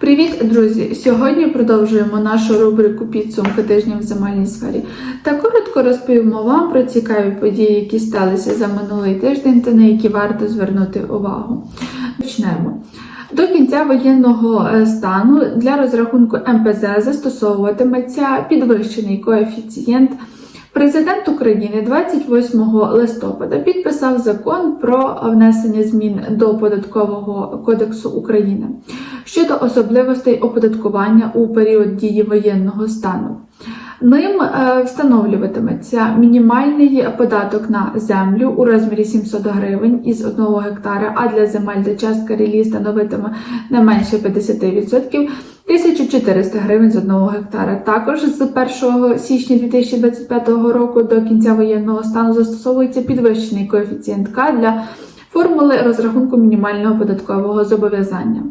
Привіт, друзі! Сьогодні продовжуємо нашу рубрику підсумки тижня в земельній сфері та коротко розповімо вам про цікаві події, які сталися за минулий тиждень та на які варто звернути увагу. Почнемо. До кінця воєнного е, стану для розрахунку МПЗ застосовуватиметься підвищений коефіцієнт. Президент України 28 листопада підписав закон про внесення змін до податкового кодексу України щодо особливостей оподаткування у період дії воєнного стану. Ним е, встановлюватиметься мінімальний податок на землю у розмірі 700 гривень із 1 гектара, а для земель, де частка рілі становитиме не менше 50%, 1400 гривень з 1 гектара. Також з 1 січня 2025 року до кінця воєнного стану застосовується підвищений коефіцієнт К для формули розрахунку мінімального податкового зобов'язання.